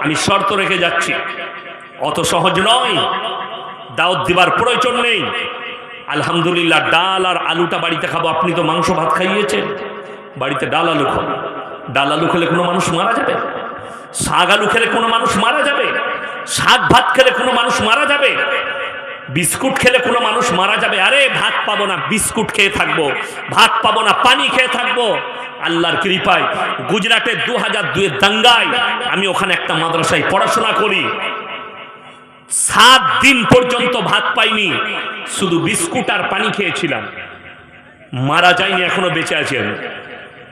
আমি শর্ত রেখে যাচ্ছি। অত সহজ নয়। দাওয়াত দিবার প্রয়োজন নেই। আলহামদুলিল্লাহ, ডাল আর আলুটা বাড়িতে খাব। আপনি তো মাংস ভাত খাইয়েছেন। বাড়িতে ডাল আলু খাব। ডাল আলু খেলে কোনো মানুষ মারা যাবে? শাক আলু খেলে কোনো মানুষ মারা যাবে? শাক ভাত খেলে কোনো মানুষ মারা যাবে? বিস্কুট খেলে কোনো মানুষ মারা যাবে? আরে, ভাত পাবো না, বিস্কুট খেয়ে থাকব। ভাত পাবো না, পানি খেয়ে থাকব। আল্লাহর কৃপায় গুজরাটের দু হাজার দুয়ের দাঙ্গায় আমি ওখানে একটা মাদ্রাসায় পড়াশোনা করি। সাত দিন পর্যন্ত ভাত পাইনি, শুধু বিস্কুট আর পানি খেয়েছিলাম। মারা যায়নি, এখনও বেঁচে আছি আমি।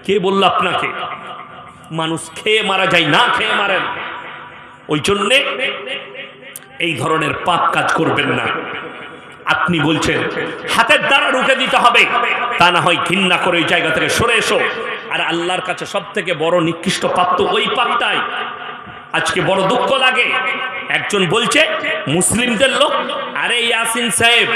কে বলল আপনাকে? মানুষ খেয়ে মারা যায়, না খেয়ে মারেন। ওই জন্যে এই ধরনের পাপ কাজ করবেন না। আপনি বলছেন, হাতের দ্বারা রুখে দিতে হবে। তা না হয় ঘৃণা করে ওই জায়গা থেকে সরে এসো। আর আল্লাহর কাছে সব থেকে বড় নিকৃষ্ট পাপ তো ওই পাপটাই। আজকে বড় দুঃখ লাগে। একজন বলছে, মুসলিমদের লোক? আরে ইয়াসিন সাহেব,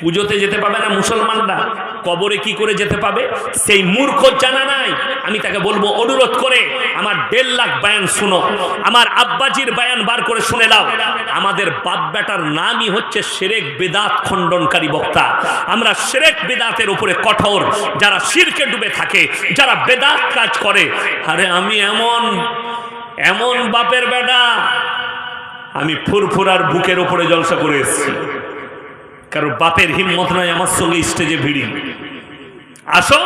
পুজোতে যেতে পাবে না মুসলমানরা। কবরে কি করে যেতে পাবে? সেই মূর্খ জানা নাই। আমি তাকে বলব, অনুরোধ করে আমার দেড় লাখ বায়ান শুনো। আমার আব্বাজির বায়ান বার করে শুনে নাও। আমাদের বাপ বেটার নামই হচ্ছে সেরেক বেদাত খণ্ডনকারী বক্তা। আমরা সেরেক বেদাতের উপরে কঠোর, যারা শিরকে ডুবে থাকে, যারা বেদাত কাজ করে। আরে আমি এমন এমন বাপের বেটা। আমি ফুরফুরার বুকের উপরে জলসা করে এসেছি। কারও বাপের হিম্মত নাই, আমার সঙ্গে স্টেজে ভিড়ি। আসো,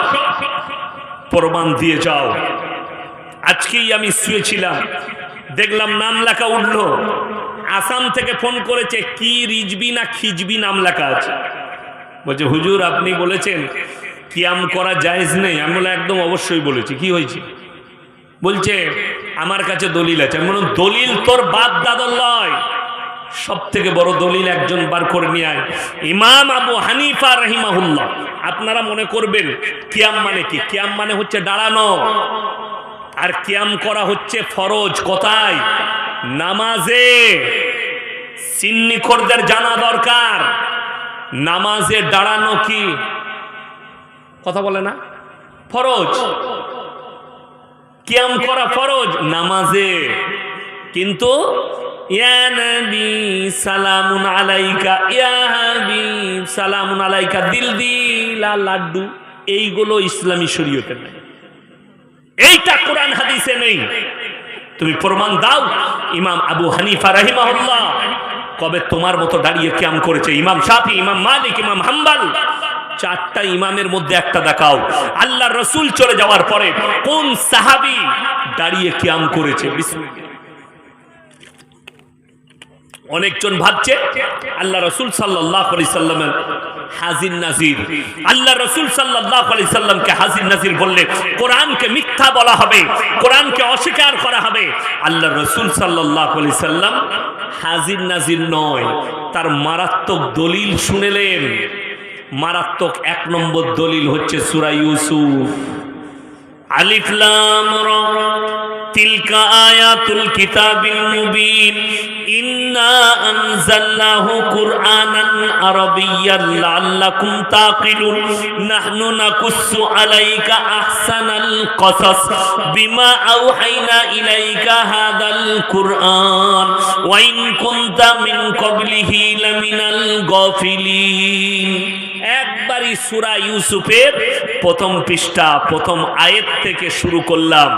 প্রমাণ দিয়ে যাও। আজকেই আমি শুয়েছিলাম, দেখলাম নাম লেখা উঠল। আসাম থেকে ফোন করেছে, কি রিজবি না খিজবি? নাম লেখা আছে। বলছে, হুজুর, আপনি বলেছেন, কিয়াম করা জায়েজ নেই। আমি বলে একদম অবশ্যই বলেছি। কি হয়েছে? বলছে, আমার কাছে দলিল আছে। আমি বললাম, দলিল তোর বাপ দাদর লয়। সব থেকে বড় দলিল একজন বার করে নিয়ে আয়। ইমাম আবু হানিফা রহিমাহুল্লাহ, আপনারা মনে করবেন কিয়াম মানে কি? কিয়াম মানে হচ্ছে দাঁড়ানো। আর কিয়াম করা হচ্ছে ফরজ, কোথায়? নামাজে। সিন্নিখোরদের জানা দরকার। নামাজে দাঁড়ানো কি? কথা বলে না? ফরজ। কিয়াম করা ফরজ, নামাজে। কিন্তু ইয়া নবী, সালামুন আলাইকা। ইয়া হাবিব, সালামুন আলাইকা। দিল দিলা লাড্ডু, এইগুলো ইসলামী শরীয়তে নেই। এইটা কোরআন হাদিসে নেই। তুমি প্রমাণ দাও, ইমাম আবু হানিফা রাহিমাহুল্লাহ। কবে তোমার মতো দাঁড়িয়ে ক্যাম করেছে? ইমাম শাফি, ইমাম মালিক, ইমাম হাম্বাল। চারটা ইমামের মধ্যে একটা দেখাও। আল্লাহ রসুল চলে যাওয়ার পরে কোন সাহাবি দাঁড়িয়ে ক্যাম করেছে? বিসমিল্লাহ। অনেকজন ভাবছে, আল্লাহ রসুল সাল্লাহ আলি সাল্লামের হাজির নাজির। আল্লাহ রসুল সাল্লাহ আলি সাল্লামকে হাজির নাজির বললে, কোরআনকে মিথ্যা বলা হবে, কোরআনকে অস্বীকার করা হবে। আল্লাহ রসুল সাল্লাহ আলি সাল্লাম হাজির নাজির নয়, তার মারাত্মক দলিল শুনেলেন। মারাত্মক এক নম্বর দলিল হচ্ছে সুরা ইউসুফ। আলিফলাম তিলকা আয়া আয়াতুল কিতাবিল মুবিন। ইন্না আনজালনাহু কুরআনান আরাবিয়্যান লাআল্লাকুম তাকিলুন। নাহনু নাকুসু আলাইকা আহসানাল কসাস। বিমা আওহাইনা ইলাইকা হাদাল কুরআন। ওয়া ইন কুনতা মিন ক্বাবলিহি লামিনাল গাফিলিন। একবারই সুরা ইউসুফের প্রথম পৃষ্ঠা, প্রথম আয়ের থেকে শুরু করলাম।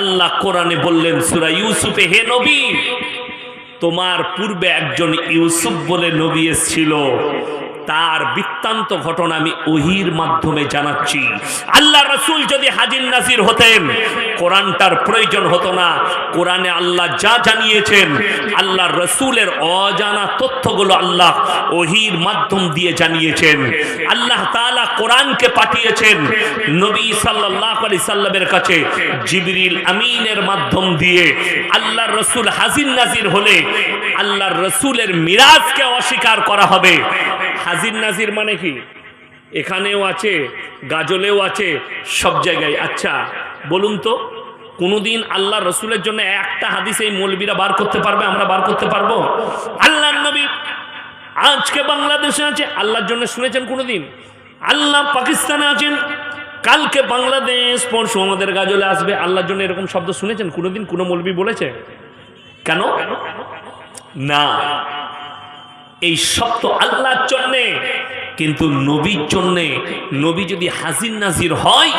আল্লাহ কোরআনে বললেন, সুরা ইউসুফে, হে নবী, তোমার পূর্বে একজন ইউসুফ বলে নবী এসেছিল। তার বৃত্তান্ত ঘটনা আমি ওহির মাধ্যমে জানাচ্ছি। আল্লাহ রসুল যদি হাজির নাজির হতেন, কোরআনটার প্রয়োজন হতো না। কোরআনে আল্লাহ যা জানিয়েছেন, আল্লাহ রসুলের অজানা তথ্যগুলো আল্লাহ ওহির মাধ্যম দিয়ে জানিয়েছেন। আল্লাহ তাআলা কোরআনকে পাঠিয়েছেন নবী সাল্লাহ আলি সাল্লামের কাছে জিবরিল আমিনের মাধ্যম দিয়ে। আল্লাহ রসুল হাজির নাজির হলে আল্লাহ রসুলের মিরাজকে অস্বীকার করা হবে। হাজির নাজির মানে কি? এখানেও আছে, গাজলেও আছে, সব জায়গায়। আচ্ছা বলুন তো, কোনোদিন আল্লাহ রসুলের জন্য একটা হাদিস এই মৌলবীরা বার করতে পারবে, আমরা বার করতে পারব? আল্লাহ নবী, আজকে বাংলাদেশে আছে, আল্লাহর জন্য শুনেছেন কোনোদিন? আল্লাহ পাকিস্তানে আছেন, কালকে বাংলাদেশ, পরশু আমাদের গাজলে আসবে, আল্লাহর জন্য এরকম শব্দ শুনেছেন কোনোদিন? কোনো মৌলবী বলেছে? কেন? না। এই সব তো আল্লাহর জন্যে, কিন্তু নবীর জন্যে, নবী যদি হাজির নাজির হয়,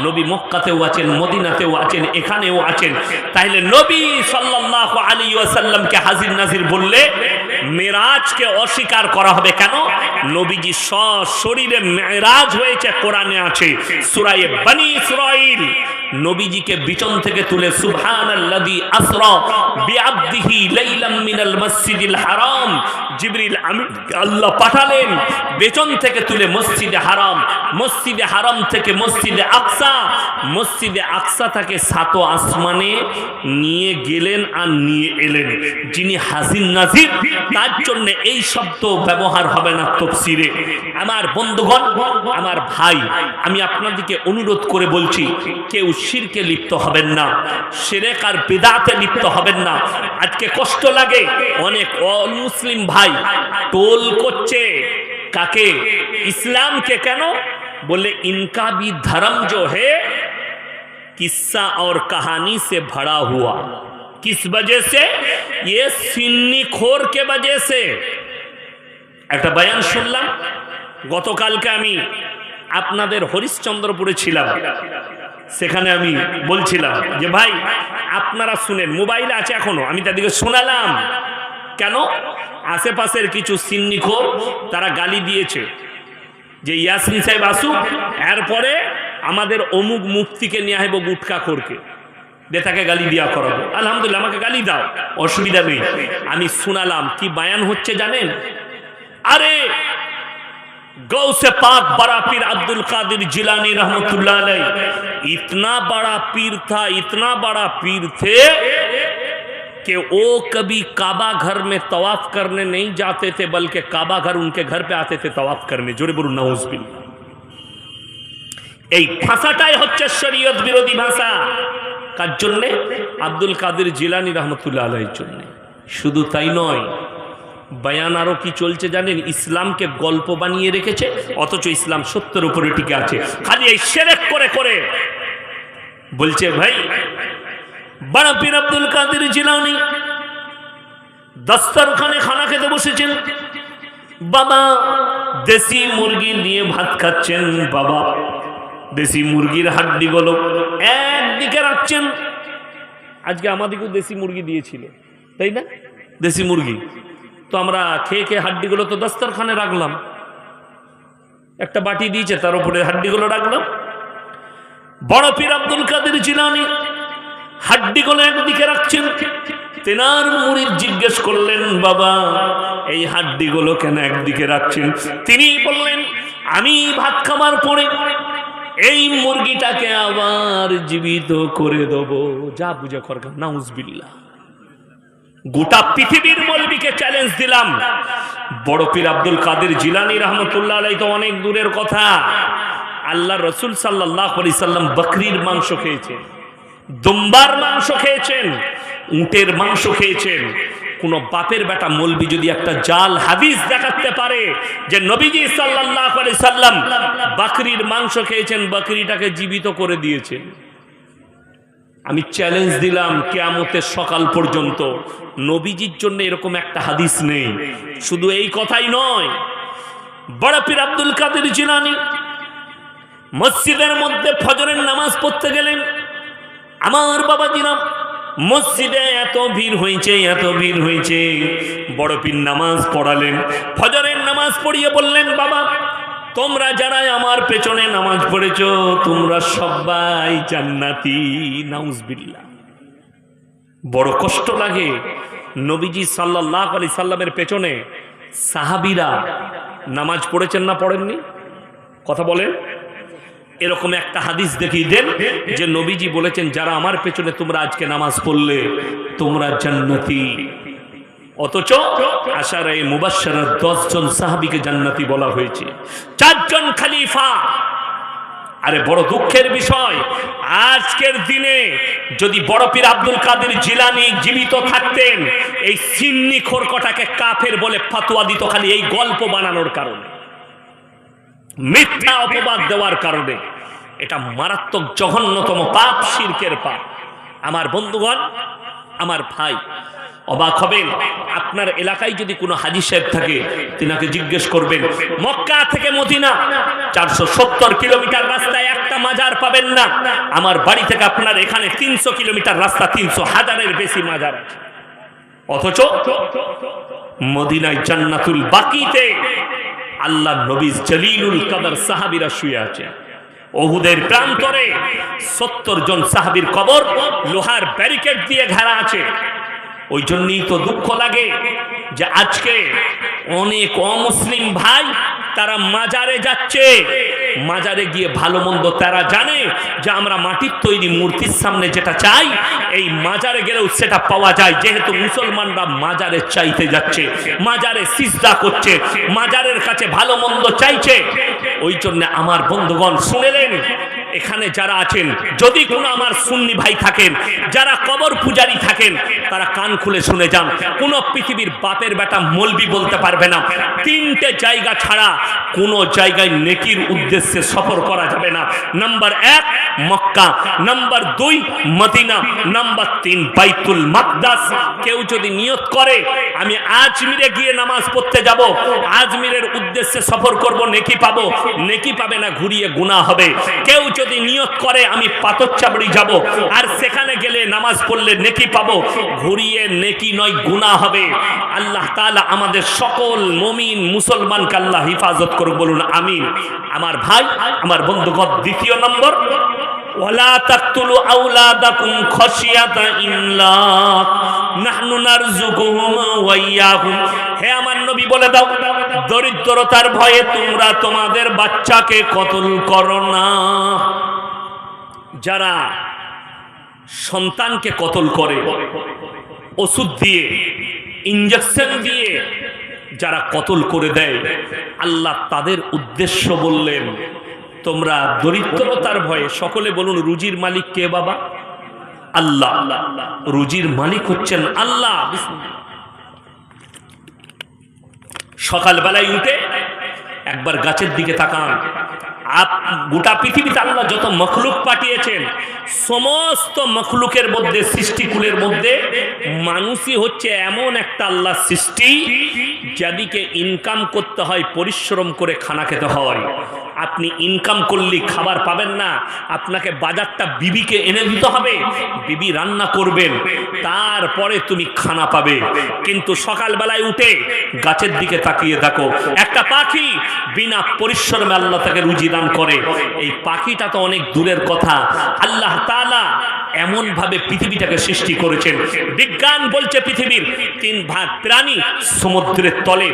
নবী মক্কাতেও আছেন, মদিনাতেও আছেন, এখানেও আছেন তাহলে নবী সাল্লাহ আলী ওয়াসাল্লামকে হাজির নাজির বললে মেরাজকে অস্বীকার করা হবে কেন? নবীজি শরীরে মেরাজ হয়েছে, কোরআনে আছে। সুরায়ে বনি ইসরাইল। নবীজিকে বিচন থেকে তুলে সুবহানাল্লাযী আসরা বিআবদিহি লাইলাম মিনাল মসজিদিল হারাম। জিবরিল আমি আল্লাহ পাঠালেন, বেচন থেকে তুলে মসজিদে হারাম। মসজিদে হারাম থেকে মসজিদে আকসা। মসজিদে আকসা থেকে সাত আসমানে নিয়ে গেলেন আর নিয়ে এলেন। যিনি হাজির নাজির তার জন্য এই শব্দ ব্যবহার হবে না তফসিরে আমার বন্ধুগণ আমার ভাই আমি আপনাদেরকে অনুরোধ করে বলছি কেউ শিরকে লিপ্ত হবেন না সেরেক আর বেদাতে লিপ্ত হবেন না আজকে কষ্ট লাগে অনেক মুসলিম ভাই টোল করছে কাকে ইসলামকে কেন बोले इनका भी धर्म जो है किस्सा और कहानी से भरा हुआ किस वजह से ये सिन्नी खोर के वजह से একটা বয়ান শুনলাম গতকালকে আমি আপনাদের হরিশ্চন্দ্রপুরে ছিলাম সেখানে আমি বলছিলাম যে ভাই আপনারা শুনেন মোবাইলে আছে এখনো আমি তাদেরকে শোনালাম কেন আশেপাশের কিছু সিন্নিখোর তারা গালি দিয়েছে যে ইয়াসিন সাহেব আসুক এরপরে আমাদের অমুক মুক্তিকে নিয়ে আসবো গুটকা খোরকে দে তাকে গালি দিয়া করাবো আলহামদুলিল্লাহ আমাকে গালি দাও অসুবিধা নেই আমি শোনালাম কি বায়ান হচ্ছে জানেন अरे गौ से पाक बड़ा पीर अब्दुल कादिर जिलानी रहमतुल्लाह अलैह इतना बड़ा पीर था इतना बड़ा पीर थे कि वो कभी काबा घर में तवाफ करने नहीं जाते थे बल्कि काबा घर उनके घर पे आते थे तवाफ करने जोरे বলুন নাউজ এই ভাষাটাই হচ্ছে শরীয়ত বিরোধী ভাষা কার জন্যে? আব্দুল কাদের জিলানি রহমতুল্লাহ আলাইহির জন্য। শুধু তাই নয়, বয়ান আরও কি চলছে জানেন? ইসলামকে গল্প বানিয়ে রেখেছে, অথচ ইসলাম সত্যের উপরে টিকে আছে। খালি এই সেরেক করে করে বলছে, ভাই, বড় পীর আব্দুল কাদের জিলানি দস্তরখানে খানা খেতে বসেছেন। বাবা দেশি মুরগি নিয়ে ভাত খাচ্ছেন, বাবা। দেশি মুরগির হাড্ডিগুলো একদিকে রাখছেন। আজকে আমাদেরকেও দেশি মুরগি দিয়েছিল। তাই না? দেশি মুরগি। তো আমরা খেয়ে খেয়ে হাড্ডিগুলো তো দস্তরখানে রাখলাম। একটা বাটি দিয়েছে, তার উপরে হাড্ডিগুলো রাখলাম। বড় পীর আব্দুল কাদের জিলানি হাড্ডিগুলো একদিকে রাখছেন। তেনার মুড়ির জিজ্ঞেস করলেন, বাবা, এই হাড্ডিগুলো কেন একদিকে রাখছেন? তিনি বললেন, আমি ভাত খাবার পরে এই মুরগিটাকে আবার জীবিত করে দেবো। যা বুঝে খরকা নাউজবিল্লা গোটা পৃথিবীর মলবিকে চ্যালেঞ্জ দিলাম। বড় পীর আব্দুল কাদের জিলানি রহমতুল্লাহ আলাই তো অনেক দূরের কথা। আল্লাহ রসুল সাল্লাহ সাল্লাম বকরির মাংস খেয়েছেন, দুম্বার মাংস খেয়েছেন, উটের মাংস খেয়েছেন কোন বাপের বেটা মলবি যদি একটা জাল হাদিস দেখাতে পারে যে নবীজি সাল্লাহ সাল্লাম বাকরির মাংস খেয়েছেন, বাকরিটাকে জীবিত করে দিয়েছেন। আমি চ্যালেঞ্জ দিলাম কেয়ামতের সকাল পর্যন্ত। নবীজির জন্য এরকম একটা হাদিস নেই। শুধু এই কথাই নয়, বড় পীর আব্দুল কাদের জিলানি মসজিদের মধ্যে ফজরের নামাজ পড়তে গেলেন। আমার বাবা জিরাম মসজিদে এত ভিড় হয়েছে, এত ভিড় হয়েছে। বড় পীর নামাজ পড়ালেন, ফজরের নামাজ পড়িয়ে বললেন, বাবা, তোমরা যারা আমার পেছনে নামাজ পড়েছ, তোমরা সবাই জান্নাতি নাউজবিল্লা বড় কষ্ট লাগে নবীজি সাল্লাহ আলি সাল্লামের পেছনে সাহাবিরা নামাজ পড়েছেন না পড়েননি? কথা বলেন। এরকম একটা হাদিস দেখিয়ে দেন যে নবীজি বলেছেন, যারা আমার পেছনে তোমরা আজকে নামাজ পড়লে, তোমরা জান্নাতি। অথচ আশার এই মুবাসার দশজন সাহাবিকে জান্নাতি বলা হয়েছে। চারজন খালিফা। আরে বড় দুঃখের বিষয়, আজকের দিনে যদি বড় পীর আব্দুল কাদের জিলানি জীবিত থাকতেন, এই সিন্নি খোরকটাকে কাফের বলে ফাতুয়া দিত খালি এই গল্প বানানোর কারণে। মিথ্যা অপবাদ দেওয়ার কারণে। এটা মারাত্মক জঘন্যতম পাপ, শিরকের পাপ। আমার বন্ধুগণ, আমার ভাই, অবাক হবেন, আপনার এলাকায় যদি কোনো হাজি সাহেব থাকে, তিনাকে জিজ্ঞেস করবেন, মক্কা থেকে মদিনা, চারশো সত্তর কিলোমিটার রাস্তায় একটা মাজার পাবেন না। আমার বাড়ি থেকে আপনার এখানে তিনশো কিলোমিটার রাস্তা, তিনশো হাজারের বেশি মাজার অথচ মদিনায় জান্নাতুল বাকিতে আল্লাহ নবী জলিলুল কাদার সাহাবিরা শুয়ে আছে। ওহুদের প্রান্তরে সত্তর জন সাহাবির কবর লোহার ব্যারিকেড দিয়ে ঘেরা আছে। ওই জন্যই তো দুঃখ লাগে যে আজকে অনেক অমুসলিম ভাই তারা মাজারে যাচ্ছে। মাজারে গিয়ে ভালো মন্দ তারা জানে যে আমরা মাটির তৈরি মূর্তির সামনে যেটা চাই, এই মাজারে গেলেও সেটা পাওয়া যায়। যেহেতু মুসলমানরা মাজারে চাইতে যাচ্ছে, মাজারে সিজদা করছে, মাজারের কাছে ভালো মন্দ চাইছে, ওই জন্য আমার বন্ধুগণ শুনেলেন এখানে যারা আছেন, যদি কোনো আমার সুন্নি ভাই থাকেন, যারা কবর পূজারি থাকেন, তারা কান খুলে শুনে যান। কোন পৃথিবীর বাপের বেটা মলবি বলতে পারবে না। তিনটে জায়গা ছাড়া কোনো জায়গায় নেকির উদ্দেশ্যে সফর করা যাবে না। নাম্বার এক, মক্কা। নাম্বার দুই, মদিনা। নাম্বার তিন, বাইতুল মাকদাস। কেউ যদি নিয়ত করে, আমি আজমিরে গিয়ে নামাজ পড়তে যাব, আজমিরের উদ্দেশ্যে সফর করব, নেকি পাবো। নেকি পাবে না, ঘুরিয়ে গুণা হবে। কেউ যদি নিয়ত করে, আমি পাথর চাবড়ি যাব। আর সেখানে গেলে নামাজ পড়লে নেকি পাবো। ঘুরিয়ে নেকি নয় গুণা হবে। আল্লাহ তাআলা আমাদের সকল মমিন মুসলমানকে আল্লাহ হিফাজত করুক, বলুন আমিন। আমার ভাই, আমার বন্ধুগণ, দ্বিতীয় নম্বর দরিদ্রতার ভয়ে তোমরা তোমাদের বাচ্চাকে কতল করো না। যারা সন্তানকে কতল করে, ওষুধ দিয়ে ইঞ্জেকশন দিয়ে যারা কতল করে দেয়, আল্লাহ তাদের উদ্দেশ্য বললেন, তোমরা দরিদ্রতার ভয়ে, সকলে বলুন রুজির মালিক কে বাবা? আল্লাহ। রুজির মালিক হচ্ছেন আল্লাহ। সকালবেলায় উঠে একবার গাছের দিকে তাকান। গোটা পৃথিবীতে আল্লাহ যত মখলুক পাঠিয়েছেন, সমস্ত মখলুকের মধ্যে, সৃষ্টিকুলের মধ্যে, মানুষই হচ্ছে এমন একটা আল্লাহ সৃষ্টি, যাদিকে ইনকাম করতে হয়, পরিশ্রম করে খানা খেতে হয়। আপনি ইনকাম করলে খাবার পাবেন না, আপনাকে বাজারটা বিবিকে এনে দিতে হবে। বিবি রান্না করবেন তারপরে তুমি খানা পাবে। কিন্তু সকালবেলায় উঠে গাছের দিকে তাকিয়ে দেখো, একটা পাখি বিনা পরিশ্রমে আল্লাহ তাকে রুজি দান করে। এই পাখিটা তো অনেক দূরের কথা। আল্লাহ তাআলা এমন ভাবে পৃথিবীটাকে সৃষ্টি করেছেন। বিজ্ঞান বলছে পৃথিবীর তিন ভাগ প্রাণী সমুদ্রের তলে,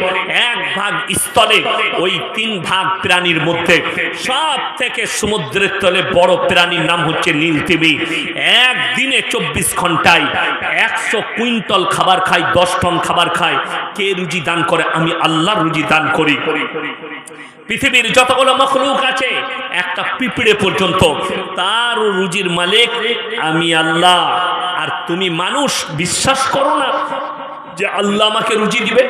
এক ভাগ স্থলে। ওই তিন ভাগ প্রাণীর মধ্যে সব থেকে সমুদ্রের তলে বড় প্রাণীর নাম হচ্ছে নীলতিমি একদিনে চব্বিশ ঘন্টায় একশো কুইন্টল খাবার খায়, দশ টন খাবার খায়। কে রুজি দান করে? আমি আল্লাহ রুজি দান করি। পৃথিবীর যতগুলো মখলুক আছে, একটা পিঁপড়ে পর্যন্ত তার রুজির মালিক আমি আল্লাহ। আর তুমি মানুষ, বিশ্বাস করো না যে আল্লাহ আমাকে রুজি দিবে।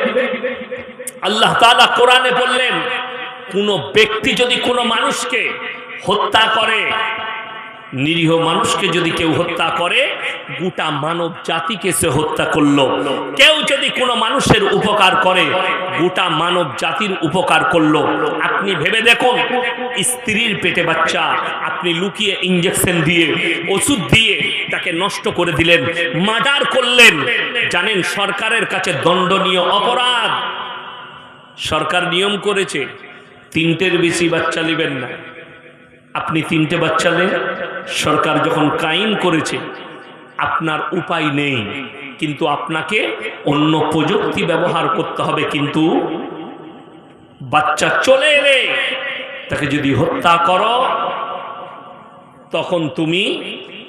আল্লাহ তালা কোরআনে বললেন, কোনো ব্যক্তি যদি কোনো মানুষকে হত্যা করে নিরীহ মানুষকে যদি কেউ হত্যা করে, গোটা মানব জাতিকে সে হত্যা করল। কেউ যদি কোনো মানুষের উপকার করে, গোটা মানব জাতির উপকার করল। আপনি ভেবে দেখুন, স্ত্রীর পেটে বাচ্চা, আপনি লুকিয়ে ইঞ্জেকশন দিয়ে, ওষুধ দিয়ে তাকে নষ্ট করে দিলেন, মার্ডার করলেন। জানেন, সরকারের কাছে দণ্ডনীয় অপরাধ। সরকার নিয়ম করেছে, তিনটের বেশি বাচ্চা নেবেন না। আপনি তিনটে বাচ্চা নেন। সরকার যখন কাইন করেছে, আপনার উপায় নেই। কিন্তু আপনাকে অন্য প্রযুক্তি ব্যবহার করতে হবে। কিন্তু বাচ্চা চলে এলে তাকে যদি হত্যা করো, তখন তুমি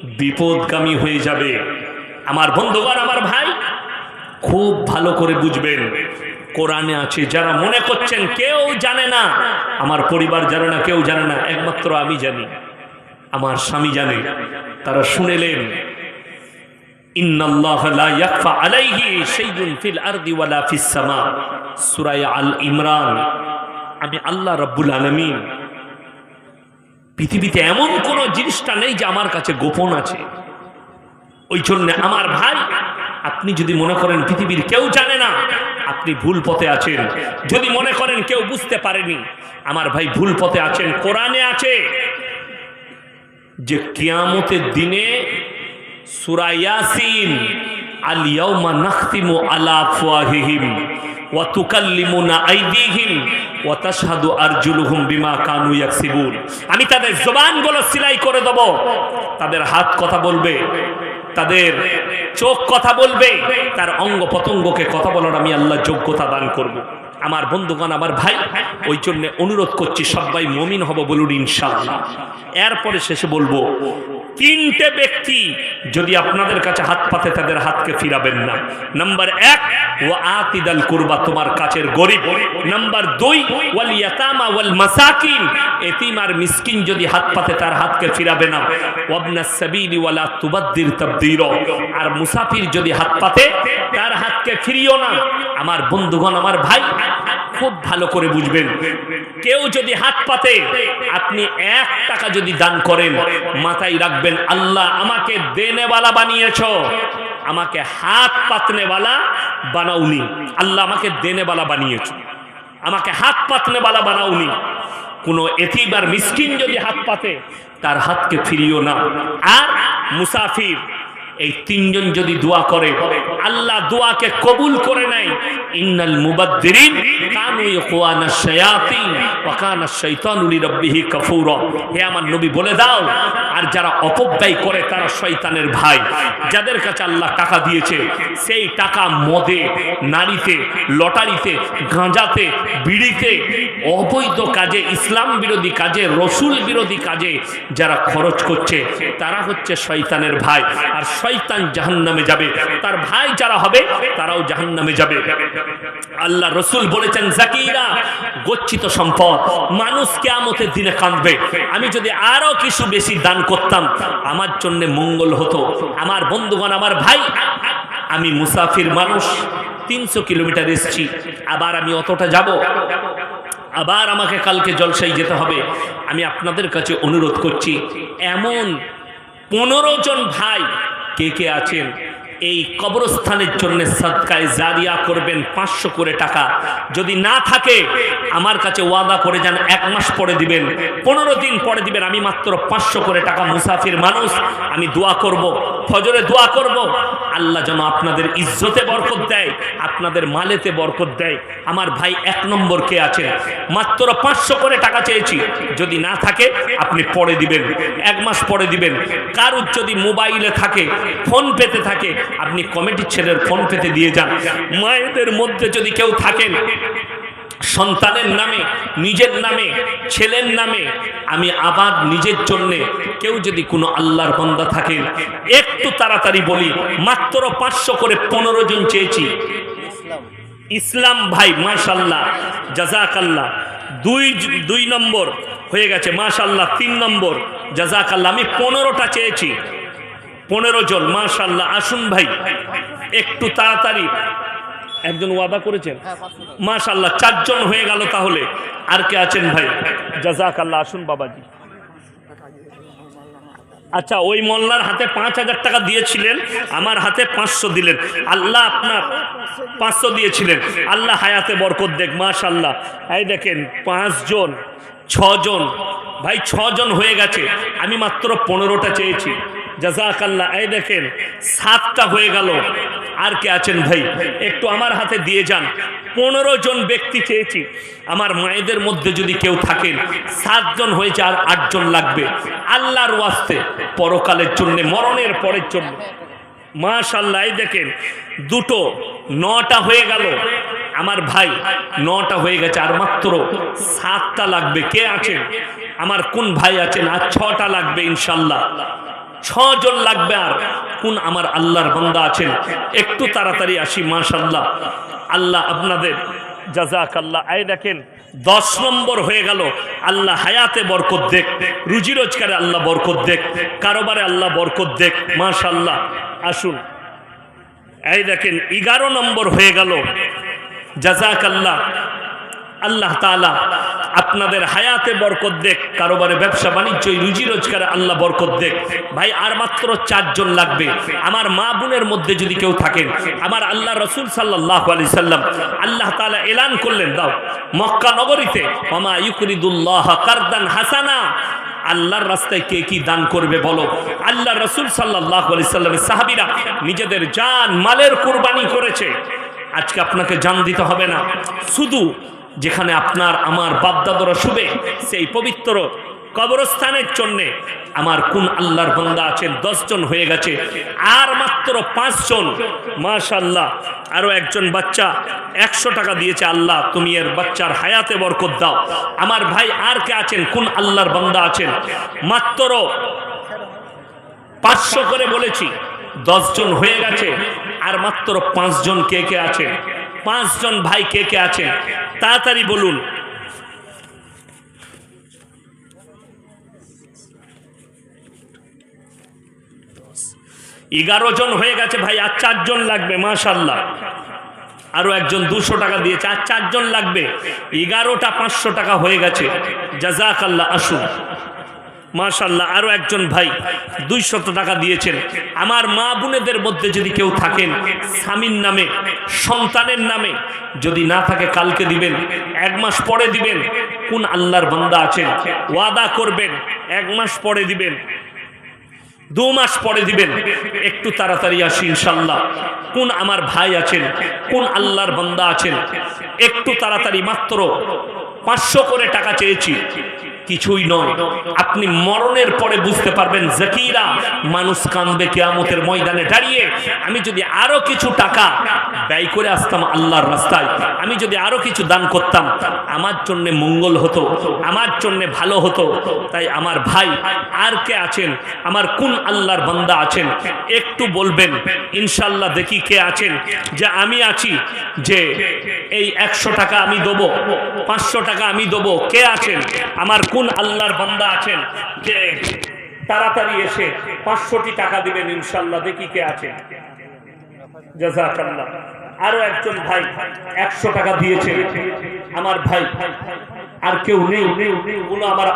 বিপদগামী হয়ে যাবে। আমার বন্ধুগণ, আমার ভাই, খুব ভালো করে বুঝবেন। কোরআনে আছে, যারা মনে করছেন কেউ জানে না, আমার পরিবার জানে না, কেউ জানে না, একমাত্র আমি জানি। আমার স্বামী জানে, তারা শুনেলেন আমি আল্লাহ রাব্বুল আলামিন, পৃথিবীতে এমন কোন জিনিসটা নেই যে আমার কাছে গোপন আছে। ওই জন্য আমার ভাই, আপনি যদি মনে করেন পৃথিবীর কেউ জানে না, আপনি ভুল পথে আছেন। যদি মনে করেন কেউ বুঝতে পারেনি, আমার ভাই ভুল পথে আছেন, কোরআনে আছে যে কিয়ামতের দিনে সুরায়াসিন আল ইয়াউমা নাখতিমু আলা আফওয়াহিহিম ওয়া তুকাল্লিমুনা আইদিহিম ওয়া তাশহাদু আরজুলুহুম বিমা কানু ইয়াকসিবুন আমি তাদের জবানগুলো সিলাই করে দেব তাদের হাত কথা বলবে, তাদের চোখ কথা বলবে, তার অঙ্গ কথা বলার আমি আল্লাহ যোগ্যতা দান করব। আমার বন্ধুগণ, আমার ভাই, ওই জন্য অনুরোধ করছি, সবাই মমিন হব বলুন ইনশাল্লাহ এরপরে শেষে বলব তিনটে ব্যক্তি যদি আপনাদের কাছে হাত পাতে, তাদের হাতকে ফিরাবেন না। নাম্বার এক ও আতিদাল কুরবা, তোমার কাছের গরিব। নাম্বার দুই, ওয়াল ইয়াতামা ওয়াল মাসাকিন, এতিম আর মিসকিন যদি হাত পাতে, তার হাতকে ফিরাবে না। ওয়াবনা সাবিলি ওয়ালা তুবাদ্দির তাবদীর। আর মুসাফির যদি হাত পাতে, তার হাতকে ফিরিও না। আমার বন্ধুগণ, আমার ভাই, খুব ভালো করে বুঝবেন। কেউ যদি হাত পাতে, আপনি এক টাকা যদি দান করেন, মাথায় রাখবেন আল্লাহ আমাকে দেনেওয়ালা বানিয়েছ। আমাকে হাত পাতনেওয়ালা বানাউনি আল্লাহ আমাকে দেনেওয়ালা বানিয়েছ। আমাকে হাত পাতনেওয়ালা বানাওনি। কোনো এতিবার মিসকিন যদি হাত পাতে, তার হাতকে ফিরিও না। আর মুসাফির এই তিনজন যদি দোয়া করে, আল্লাহ দোয়াকে কবুল করে নেয়। ইন্নাল মুবাদ্দিরিন কানু ইয়াকুয়ানা শায়াতিন ওয়া কানা শাইতানু লিরাব্বিহি কাফুরা। হে আমার নবী, বলে দাও, আর যারা অপব্যয় করে তারা শয়তানের ভাই। যাদের কাছে আল্লাহ টাকা দিয়েছে, সেই টাকা মদে, নারীতে, লটারিতে, গাঁজাতে, বিড়িতে, অবৈধ কাজে, ইসলাম বিরোধী কাজে, রসুল বিরোধী কাজে যারা খরচ করছে, তারা হচ্ছে শয়তানের ভাই। আর শয়তান জাহান্নামে যাবে। তার ভাই যারা হবে, তারাও জাহান্নামে যাবে। আল্লাহ রসুল বলেছেন, জাকিরা, গচ্ছিত সম্পদ, মানুষ কেয়ামতের দিনে কাঁদবে। আমি যদি আরও কিছু বেশি দান করতাম, আমার জন্য মঙ্গল হতো। আমার বন্ধুগণ, আমার ভাই, আমি মুসাফির মানুষ, তিনশো কিলোমিটার এসছি, আবার আমি অতটা যাব। আবার আমাকে কালকে জলসাই যেতে হবে। আমি আপনাদের কাছে অনুরোধ করছি, এমন পনেরো জন ভাই কে কে আছেন এই কবরস্থানের জন্য সদকায় জারিয়া করবেন পাঁচশো করে টাকা। যদি না থাকে, আমার কাছে ওয়াদা করে যান, এক মাস পরে দিবেন, পনেরো দিন পরে দিবেন, আমি মাত্র পাঁচশো করে টাকা মুসাফির মানুষ, আমি দোয়া করব, ফজরে দোয়া করব। আল্লাহ যেন আপনাদের ইজ্জতে বরকত দেয়, আপনাদের মালেতে বরকত দেয়। আমার ভাই এক নম্বর কে আছে? মাত্র পাঁচশো করে টাকা চেয়েছি। যদি না থাকে, আপনি পরে দিবেন, এক মাস পরে দিবেন। কারুর যদি মোবাইলে থাকে, ফোন পেতে থাকে আপনি কমিটির ছেলের ফোন পেতে দিয়ে যান। মায়েদের মধ্যে যদি কেউ থাকেন সন্তানের নামে নিজের নামে ছেলের নামে আমি আবার নিজের জন্যে কেউ যদি কোনো আল্লাহর বন্দা থাকেন একটু তাড়াতাড়ি বলি মাত্র পাঁচশো করে পনেরো জন চেয়েছি। ইসলাম। ভাই মাশাল্লাহ জাজাক আল্লাহ দুই দুই নম্বর হয়ে গেছে মাশাল্লাহ তিন নম্বর জাজাক আল্লাহ আমি পনেরোটা চেয়েছি। পনেরো জন মাশাল্লাহ আসুন ভাই। একটু তাড়াতাড়ি। একজন ওয়াদা করেছেন? মাশাল্লাহ চারজন হয়ে গেল তাহলে। আর কে আছেন ভাই? জাজাক আল্লাহ আসুন বাবাজি। আচ্ছা ওই মোল্লার হাতে পাঁচ হাজার টাকা দিয়েছিলেন আমার হাতে পাঁচশো দিলেন। আল্লাহ আপনার পাঁচশো দিয়েছিলেন। আল্লাহ হায়াতে বরকত দেখ মাশাল্লাহ এই দেখেন পাঁচজন ছজন। ভাই ছজন হয়ে গেছে। আমি মাত্র পনেরোটা চেয়েছি। জাজাক আল্লাহ এই দেখেন, সাতটা হয়ে গেল। আর কে আছেন ভাই? একটু আমার হাতে দিয়ে যান। পনেরো জন ব্যক্তি চেয়েছি আমার মায়েদের মধ্যে যদি কেউ থাকেন, সাতজন হয়েছে আর আটজন লাগবে। আল্লাহর ওয়াস্তে, পরকালের জন্যে, মরণের পরের জন্য। মাশাল্লাহ এই দেখেন, দুটো, নটা হয়ে গেল। আমার ভাই, নটা হয়ে গেছে। আর মাত্র সাতটা লাগবে। কে আছেন? আমার কোন ভাই আছেন? আর ছটা লাগবে ইনশাল্লাহ ছজন লাগবে আর কোন আমার আল্লাহর বান্দা আছেন? একটু তাড়াতাড়ি আসি মাশাল্লাহ আল্লাহ আপনাদের জাজাক আল্লাহ আয় দেখেন, দশ নম্বর হয়ে গেল। আল্লাহ হায়াতে বরকত দেখ, রুজি রোজগারে আল্লাহ বরকত দেখ, কারোবারে আল্লাহ বরকত দেখ মাশাল্লাহ আসুন। এই দেখেন, এগারো নম্বর হয়ে গেল। জাজাক আল্লাহ আল্লাহ তাআলা আপনাদের হায়াতে বরকত দেখ, কারোবারে ব্যবসা বাণিজ্য রুজি রোজগারে আল্লাহ বরকত দেখ। ভাই, আর মাত্র চারজন লাগবে। আমার মা বোনের মধ্যে যদি কেউ থাকেন, আমার আল্লাহ রসুল সাল্লাহ আলি সাল্লাম আল্লাহ তাআলা এলান করলেন, দাও, মক্কা নগরীতে মামা ইউকরিদুল্লাহ কারদান হাসানা। আল্লাহর রাস্তায় কে কি দান করবে বলো? আল্লাহ রসুল সাল্লাহ আলি সাল্লামের সাহাবিরা নিজেদের জান, মালের কোরবানি করেছে। আজকে আপনাকে জান দিতে হবে না। শুধু যেখানে আপনার, আমার বাপদাদরা শুবে, সেই পবিত্র কবরস্থানের জন্যে আমার কোন আল্লাহর বন্দা আছেন, দশজন হয়ে গেছে, আর মাত্র পাঁচজন মাশাল্লাহ আরও একজন বাচ্চা একশো টাকা দিয়েছে, আল্লাহ, তুমি এর বাচ্চার হায়াতে বরকত দাও। আমার ভাই আর কে আছেন, কোন আল্লাহর বান্দা আছেন? মাত্র পাঁচশো করে বলেছি, দশজন হয়ে গেছে, আর মাত্র পাঁচজন কে কে আছেন? পাঁচজন ভাই কে কে আছে তাড়াতাড়ি বলুন। এগারো জন হয়ে গেছে ভাই, আর চারজন লাগবে মাশাল্লাহ আরও একজন দুশো টাকা দিয়েছে, আর চারজন লাগবে। এগারোটা পাঁচশো টাকা হয়ে গেছে। জাজাক আল্লাহ আসুন। মাশাল্লাহ আরও একজন ভাই দুইশত টাকা দিয়েছেন। আমার মা বোনেদের মধ্যে যদি কেউ থাকেন, স্বামীর নামে সন্তানের নামে যদি না থাকে কালকে দিবেন, এক মাস পরে দিবেন, কোন আল্লাহর বান্দা আছেন? ওয়াদা করবেন, এক মাস পরে দিবেন, দু মাস পরে দিবেন, একটু তাড়াতাড়ি আসি ইনশাল্লাহ কোন আমার ভাই আছেন? কোন আল্লাহর বান্দা আছেন? একটু তাড়াতাড়ি মাত্র পাঁচশো করে টাকা চেয়েছি। কিছুই নয়। আপনি মরণের পরে বুঝতে পারবেন, জাকিরা মানুষ কাঁদবে কেয়ামতের ময়দানে দাঁড়িয়ে। আমি যদি আরও কিছু টাকা ব্যয় করে আসতাম আল্লাহর রাস্তায়, আমি যদি আরও কিছু দান করতাম, আমার জন্য মঙ্গল হতো, আমার জন্য ভালো হতো। তাই আমার ভাই, আর কে আছেন? আমার কোন আল্লাহর বান্দা আছেন? একটু বলবেন ইনশাল্লাহ দেখি কে আছেন? যে আমি আছি, যে এই একশো টাকা আমি দেবো, পাঁচশো টাকা আমি দেবো, কে আছেন? আমার কোন আল্লাহর বান্দা আছেন? যে তাড়াতাড়ি এসে পাঁচশোটি টাকা দিবেন, ইনশাল্লাহ। দেখি কে আছে। আরও একজন ভাই একশো টাকা দিয়েছে। আমার ভাই। আর কেউ নেই। নেই আমার